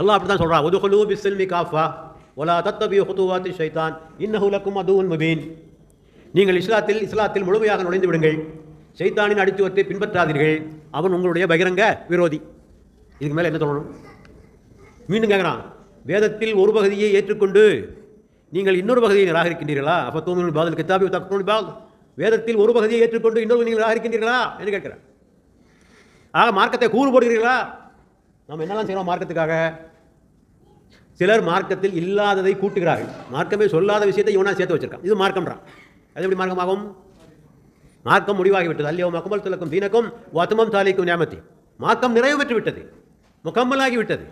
அல்லாஹ் அப்படி தான் சொல்கிறான் ஒதுகுலு பிஸ்ஸல்மி காஃபா ஒலா தத்தபி ஹுதுவாத்தி ஷைதான் இன்னஹுலக்கும் அதுவும் முபீன். நீங்கள் இஸ்லாத்தில் இஸ்லாத்தில் முழுமையாக நுழைந்து விடுங்கள். சைத்தானின் அடிச்சுவத்தை பின்பற்றாதீர்கள். அவன் உங்களுடைய பகிரங்க விரோதி. இதுக்கு மேலே என்ன சொல்லணும்? மீண்டும் கேட்குறான் வேதத்தில் ஒரு பகுதியை ஏற்றுக்கொண்டு நீங்கள் இன்னொரு பகுதியை நிராகரிக்கின்றீர்களா? அப்போ தூமின் பாதல் கித்தாபி தக்கோன் பால் வேதத்தில் ஒரு பகுதியை ஏற்றுக்கொண்டு இன்னொரு நீங்கள் நிராகரிக்கின்றீர்களா? என்று கேட்குறேன். ஆக மார்க்கத்தை கூறு போடுகிறீர்களா? நம்ம என்னெல்லாம் செய்கிறோம் மார்க்கத்துக்காக? சிலர் மார்க்கத்தில் இல்லாததை கூட்டுகிறார்கள். மார்க்கமே சொல்லாத விஷயத்தை இவனா சேர்த்து வச்சிருக்கான். இது மார்க்கம்ன்றான் அது எப்படி மார்க்கமாகும்? மார்க்கம் முடிவாகிவிட்டது. அல்லையோ மகமல் துலக்கும் தீனக்கும் வத்தமம் தாலிக்கும் ஞாபத்தி மார்க்கம் நிறைவு பெற்று விட்டது முக்கம்மலாகி விட்டது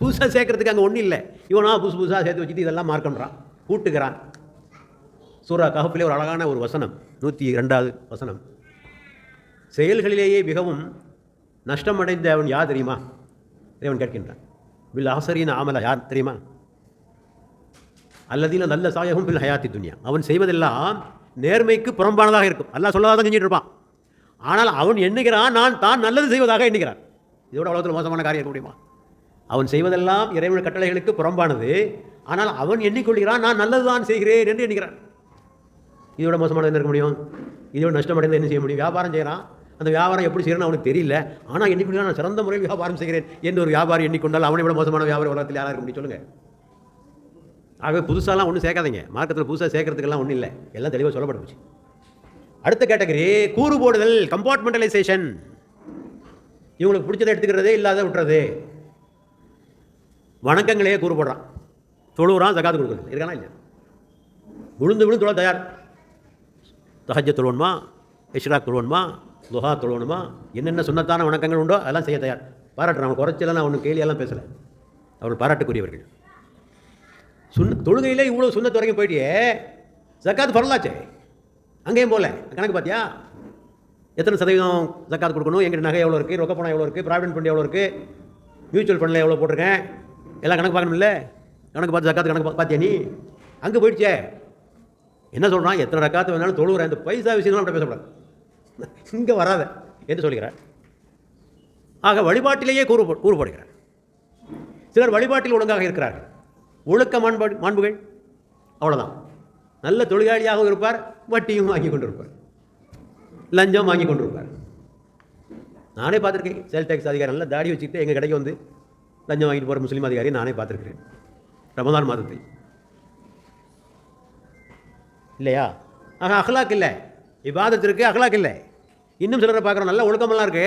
புதுசாக சேர்க்கறதுக்கு அங்கே ஒன்றும் இல்லை. இவனா புதுசு புதுசாக சேர்த்து வச்சுட்டு இதெல்லாம் மார்க்கம்ன்றான் கூட்டுகிறான். சூரா கஹப்பிலே ஒரு அழகான ஒரு வசனம். நூற்றி ரெண்டாவது வசனம். செயல்களிலேயே மிகவும் நஷ்டமடைந்த அவன் யார் தெரியுமா? இறைவன் கேட்கின்றான். வில் ஆசரியின் ஆமலா யார் தெரியுமா? அல்லதில் நல்ல சாயகம் பில் ஹயாத்தி துன்யா. அவன் செய்வதெல்லாம் நேர்மைக்கு புறம்பானதாக இருக்கும். அல்லாஹ் சொல்லாதான் செஞ்சுட்டு இருப்பான். ஆனால் அவன் எண்ணுகிறான் நான் தான் நல்லது செய்வதாக எண்ணுகிறான். இதோட உலகத்தில் மோசமான காரியம் இருக்க முடியுமா? அவன் செய்வதெல்லாம் இறைவன் கட்டளைகளுக்கு புறம்பானது. ஆனால் அவன் எண்ணிக்கொள்கிறான் நான் நல்லதுதான் செய்கிறேன் என்று எண்ணுகிறான். இதோட மோசமானது என்ன இருக்க முடியும்? இதோட நஷ்டமடைந்து என்ன செய்ய முடியும்? வியாபாரம் செய்கிறான் அந்த வியாபாரம் எப்படி செய்யணும்னு அவனுக்கு தெரியல. ஆனால் எண்ணிக்கொள்கிறான் நான் சிறந்த முறையில் வியாபாரம் செய்கிறேன் என்று ஒரு வியாபாரி எண்ணிக்கொண்டால் அவனை விட மோசமான வியாபாரம் உலகத்தில் யாராக இருக்க முடியும் சொல்லுங்கள் ஆகவே புதுசாலாம் ஒன்றும் சேர்க்காதீங்க. மார்க்கத்தில் புதுசாக சேர்க்கறதுக்கெல்லாம் ஒன்றும் இல்லை. எல்லாம் தெளிவாக சொல்லப்பட்டுச்சு அடுத்த கேட்டகரி கூறு போடுதல் கம்பார்ட்மெண்டலைசேஷன் இவங்களுக்கு பிடிச்சதை எடுத்துக்கிறதே இல்லாத விட்டுறது. வணக்கங்களே கூறு போடுறான். தொழுகிறான் ஜகாத்து கொடுக்குறது. இருக்கானா இல்லையா விழுந்து விழுந்து தொழ தயார். தகஜ தொழுவணுமா இஷ்ராக் தொழுவணுமா? துஹா தொழுவணுமா? என்னென்ன சுண்ணத்தான வணக்கங்கள் உண்டோ அதெல்லாம் செய்ய தயார். பாராட்டுறேன் அவன் குறைச்சலாம் நான் ஒன்று கேலியெல்லாம் பேசலை. அவர்கள் பாராட்டுக்குரியவர்கள். சுண்ண தொழுகையிலே இவ்வளோ சுண்ணத்து வரைக்கும் போயிட்டியே. ஜக்காத் பரலாச்சே. அங்கேயும் போகல கணக்கு பார்த்தியா? எத்தனை சதவீதம் ஜக்காத்து கொடுக்கணும்? எங்கிட்ட நகை எவ்வளோ இருக்குது ரொக்க பணம் எவ்வளோ இருக்குது ப்ராவிடென்ட் ஃபண்ட் எவ்வளோ இருக்குது மியூச்சுவல் ஃபண்டில் எவ்வளோ போட்டிருக்கேன்? எல்லாம் கணக்கு பார்க்கணும்ல? கணக்கு பார்த்து ஜக்காத்து கணக்கு பார்த்தியா நீ? அங்கே போயிடுச்சே. என்ன சொல்கிறான் எத்தனை ரக்காத்து வேணாலும் தொழுகிறேன் இந்த பைசா விஷயம் அப்படி பேசக்கூடாது. இங்கே வராத என்று சொல்கிறார். ஆக வழிபாட்டிலேயே கூறு கூறுபடுகிறார். சிலர் வழிபாட்டில் ஒழுங்காக இருக்கிறார்கள் ஒழுக்க மாண்பு மாண்புகள் அவ்வளோதான் நல்ல தொழிலாளியாகவும் இருப்பார் வட்டியும் வாங்கி கொண்டிருப்பார். லஞ்சம் வாங்கி கொண்டிருப்பார். நானே பார்த்துருக்கேன். சேல் டேக்ஸ் அதிகாரி நல்லா தாடி வச்சுக்கிட்டு எங்கள் கடைக்கு வந்து லஞ்சம் வாங்கிட்டு போகிற முஸ்லீம் அதிகாரி நானே பார்த்துருக்கிறேன். ரமதான் மாதத்தில் இல்லையா? ஆக அஹ்லாக் இல்லை. இவ்வாதத்திற்கு இருக்கு அஹ்லாக் இல்லை. இன்னும் சிலரை பார்க்குறோம். நல்ல ஒழுக்கமெல்லாம் இருக்கு.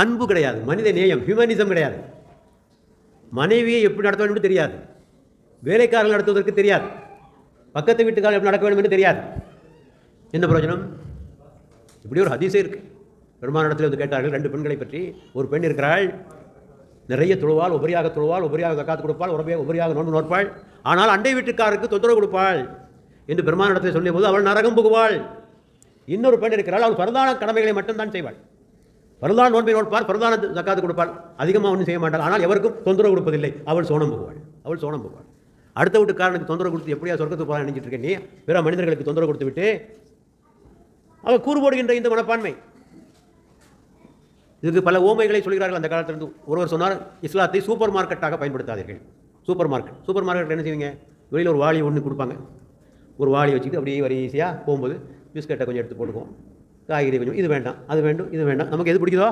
அன்பு கிடையாது. மனித நேயம் ஹியூமனிசம் கிடையாது. மனைவியை எப்படி நடத்த வேண்டும் என்று தெரியாது. வேலைக்காரர்கள் நடத்துவதற்கு தெரியாது. பக்கத்து வீட்டுக்காரர் எப்படி நடக்க வேண்டும் என்று தெரியாது. என்ன பிரயோஜனம்? இப்படி ஒரு ஹதீஸே இருக்குது பெருமானிடத்தில் வந்து கேட்டார்கள் ரெண்டு பெண்களை பற்றி ஒரு பெண் இருக்கிறாள். நிறைய தொழுவாள் உபரியாக தொழுவாள் உபரியாக தக்காத்து கொடுப்பாள் உபரியாக உபரியாக நோன்பு நோற்பாள் ஆனால் அண்டை வீட்டுக்காருக்கு தொந்தரவு கொடுப்பாள். என்று பெருமானிடத்தில் சொல்லிய போது அவள் நரகம் புகுவாள். இன்னொரு பெண் இருக்கிறாள் அவள் பரதான கடமைகளை மட்டும்தான் செய்வாள். பரதான நோன்பை நோட்பார் பரதான ஜக்காத்து கொடுப்பாள். அதிகமாக ஒன்றும் செய்ய மாட்டாள். ஆனால் எவருக்கும் தொந்தரவு கொடுப்பதில்லை. அவள் சோனம் போவாள். அவள் சோனம் போவாள். அடுத்த வீட்டுக்காரனுக்கு தொந்தரவு கொடுத்து எப்படியா சொர்க்கத்துக்கு போகலாம் நினைச்சிட்டு இருக்கேன் நீ? பிற மனிதர்களுக்கு தொந்தரவு கொடுத்து விட்டு அவள் கூறு போடுகின்ற இந்த மனப்பான்மை. இதுக்கு பல ஓமைகளை சொல்கிறார்கள் அந்த காலத்திலிருந்து. ஒருவர் சொன்னார் இஸ்லாத்தை சூப்பர் மார்க்கெட்டாக பயன்படுத்தாதீர்கள். சூப்பர் மார்க்கெட் சூப்பர் மார்க்கெட்டில் என்ன செய்வீங்க? வெளியில் ஒரு வாளி ஒன்று கொடுப்பாங்க. ஒரு வாளி வச்சுக்கிட்டு அப்படியே வரிசையாக போகும்போது பிஸ்கட்டை கொஞ்சம் எடுத்து போட்டுக்குவோம். காய்கறி கொஞ்சம் இது வேண்டாம் அது வேண்டும் இது வேண்டாம். நமக்கு எது பிடிக்குதோ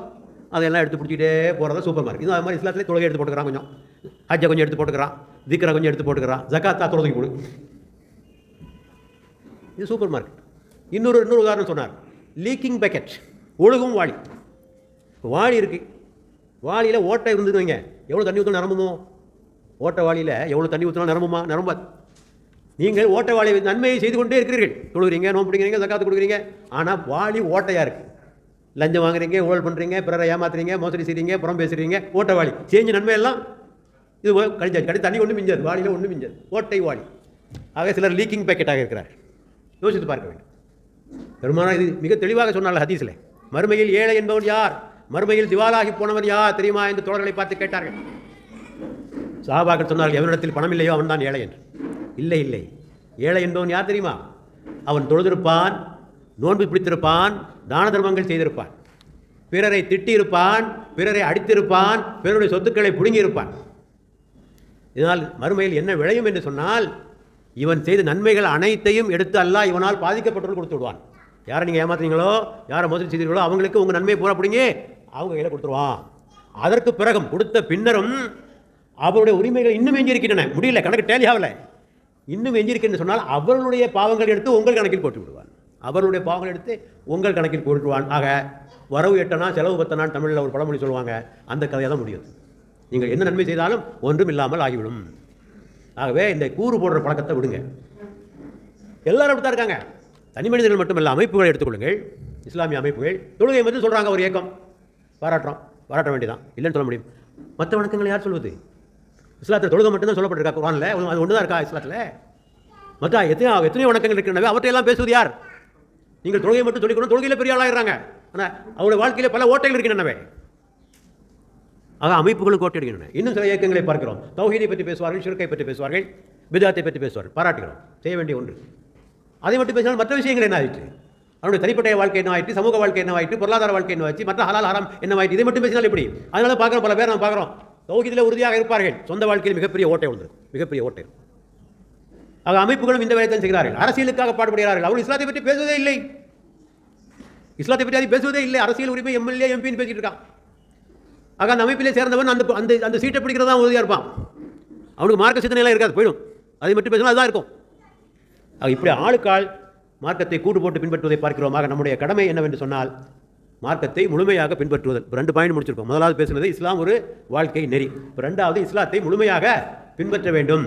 அதெல்லாம் எடுத்து பிடிச்சிட்டே போகிறதா சூப்பர் மார்க்கெட் இது அது மாதிரி இஸ்லாத்திலே தொழுகை எடுத்து போட்டுக்கிறான் கொஞ்சம். ஹஜ்ஜை கொஞ்சம் எடுத்து போட்டுக்கிறான் திக்கரை கொஞ்சம் எடுத்து போட்டுக்கிறான் ஜக்காத்தா தொழுகை போடு. இது சூப்பர் மார்க்கெட் இன்னொரு இன்னொரு உதாரணம் சொன்னார். லீக்கிங் பேக்கெட் ஒழுகும் வாளி. இப்போ வாளி இருக்குது வாளியில் ஓட்டை இருந்துன்னு வைங்க. எவ்வளோ தண்ணி ஊற்றினா நிரம்புமோ? ஓட்டை வாளியில் எவ்வளோ தண்ணி ஊற்றினா நிரம்புமா? நிரம்பாது. நீங்கள் ஓட்டை வாளி நன்மையை செய்து கொண்டே இருக்கிறீர்கள். தொழுகிறீங்க நோம்பு பிடிக்கிறீங்க தக்காத்து கொடுக்குறீங்க. ஆனால் வாளி ஓட்டையாக இருக்குது லஞ்சம் வாங்குறீங்க ஊழல் பண்ணுறீங்க பிறரை ஏமாத்துறீங்க மோசடி செய்கிறீங்க புறம் பேசுகிறீங்க ஓட்டை வாளி செஞ்ச நன்மையெல்லாம் இது போய் கழிஞ்சாச்சு. கடி தண்ணி ஒன்றும் மிஞ்சாது வாளியில் ஒன்றும் மிஞ்சாது. ஓட்டை வாளி. ஆக சிலர் லீக்கிங் பேக்கெட்டாக இருக்கிறார். யோசித்து பார்க்க வேண்டும். பெருமானா இது மிக தெளிவாக சொன்னார்கள் ஹதீஸில். மறுமையில் ஏழை என்பவன் யார்? மறுமையில் திவாலாகி போனவர் யார் தெரியுமா? என்று தோழர்களை பார்த்து கேட்டார்கள். சாபாக்கள் சொன்னார்கள் எவனிடத்தில் பணம் இல்லையோ அவன் தான் ஏழை என்று. இல்லை இல்லை. ஏழை என்பவன் யார் தெரியுமா? அவன் தொழுதிருப்பான் நோன்பு பிடித்திருப்பான் தான தர்மங்கள் செய்திருப்பான். பிறரை திட்டியிருப்பான் பிறரை அடித்திருப்பான் பிறருடைய சொத்துக்களை பிடுங்கியிருப்பான். இதனால் மறுமையில் என்ன விளையும் என்று சொன்னால் இவன் செய்த நன்மைகள் அனைத்தையும் எடுத்து அல்லா இவனால் பாதிக்கப்பட்டவர்கள் கொடுத்து விடுவான். யாரை நீங்கள் ஏமாத்துறீங்களோ யாரை மோசடி செய்தீர்களோ அவங்களுக்கு உங்கள் நன்மையை பூரா பிடிங்கி அவங்க கையில் கொடுத்துருவான். அதற்கு பிறகும் கொடுத்த பின்னரும் அவருடைய உரிமைகள் இன்னும் எஞ்சிருக்கின்றன முடியல கணக்கு டேலி ஆகலை. இன்னும் எஞ்சிருக்கேன்னு சொன்னால் அவர்களுடைய பாவங்கள் எடுத்து உங்கள் கணக்கில் போட்டு விடுவான் அவர்களுடைய பாவங்கள் எடுத்து உங்கள் கணக்கில் போட்டுடுவான் ஆக வரவு எட்டனா செலவு பத்தனான்னு தமிழில் ஒரு பழமொழி சொல்லுவாங்க. அந்த கதையை தான் முடியும் நீங்கள் என்ன நன்மை செய்தாலும் ஒன்றும் இல்லாமல் ஆகிவிடும். ஆகவே இந்த கூறு போடுற பழக்கத்தை விடுங்க. எல்லாரும் அப்படி தான் இருக்காங்க. தனி மனிதர்கள் மட்டுமல்ல அமைப்புகளை எடுத்துக்கொள்ளுங்கள். இஸ்லாமிய அமைப்புகள். தொழுகை மட்டும் சொல்கிறாங்க ஒரு இயக்கம். பாராட்டுறோம். பாராட்ட வேண்டியதான் இல்லைன்னு சொல்ல முடியும். மற்ற வணக்கங்களை யார் சொல்வது? இஸ்லாத்தில் தொழுகை மட்டும்தான் சொல்லப்பட்டிருக்கா குரானில் அது ஒன்று தான் இருக்கா இஸ்லாத்தில்? மற்ற எத்தனையோ எத்தனையோ வணக்கங்கள் இருக்கின்றன அவற்றையெல்லாம் பேசுவது யார்? நீங்கள் தொழுகை மட்டும் சொல்லிக்கணும் தொழுகையில் பெரிய ஆளாகிறாங்க ஆனால் அவருடைய வாழ்க்கையில் பல ஓட்டைகள் இருக்கின்றனவே ஆக அமைப்புகளும் கோட்டடிக்கின்றன இன்னும் சில இயக்கங்களை பார்க்கிறோம். தௌஹீதை பற்றி பேசுவார்கள் சுருக்கை பற்றி பேசுவார்கள் பிதாத்தை பற்றி பேசுவார்கள். பாராட்டுகிறோம். செய்ய வேண்டிய ஒன்று. அதை மட்டும் பேசினால் மற்ற விஷயங்கள் என்ன ஆயிற்று? அவருடைய தனிப்பட்ட வாழ்க்கை என்ன ஆயிற்று? சமூக வாழ்க்கை என்ன ஆயிற்று? பொருளாதார வாழ்க்கை என்ன ஆயிற்று? மற்ற ஹலால் ஹாரம் என்ன ஆயிற்று? இதை மட்டும் பேசினால் எப்படி? அதனால பார்க்குறோம் பல பேர் நம்ம பார்க்குறோம். தௌஹீதில் உறுதியாக இருப்பார்கள். சொந்த வாழ்க்கையில் மிகப்பெரிய ஓட்டை உண்டு மிகப்பெரிய ஓட்டை. ஆக அமைப்புகளும் இந்த வேலைத்தான் செய்கிறார்கள். அரசியலுக்காக பாடுபடுகிறார்கள். அவர்கள் இஸ்லாத்தை பற்றி பேசுவதே இல்லை. இஸ்லாத்தை பற்றி அது பேசுவதே இல்லை. அரசியல் உரிமை எம்எல்ஏ எம்பின்னு பேசிட்டு இருக்கான். ஆக அந்த அமைப்பிலே சேர்ந்தவன் அந்த அந்த அந்த சீட்டை பிடிக்கிறதா உறுதியாக இருப்பான். அவனுக்கு மார்க்க சிந்தனையெல்லாம் இருக்காது. போயிடும். அதை மட்டும் பேசினா அதுதான் இருக்கும். ஆக இப்படி ஆளுக்கால் மார்க்கத்தை கூட்டு போட்டு பின்பற்றுவதை பார்க்கிறோம் நம்முடைய கடமை என்னவென்று சொன்னால் மார்க்கத்தை முழுமையாக பின்பற்றுவதல் இப்போ ரெண்டு பாயிண்ட் முடிச்சிருக்கோம். முதலாவது பேசுனது இஸ்லாம் ஒரு வாழ்க்கை நெறி. இப்போ ரெண்டாவது இஸ்லாத்தை முழுமையாக பின்பற்ற வேண்டும்.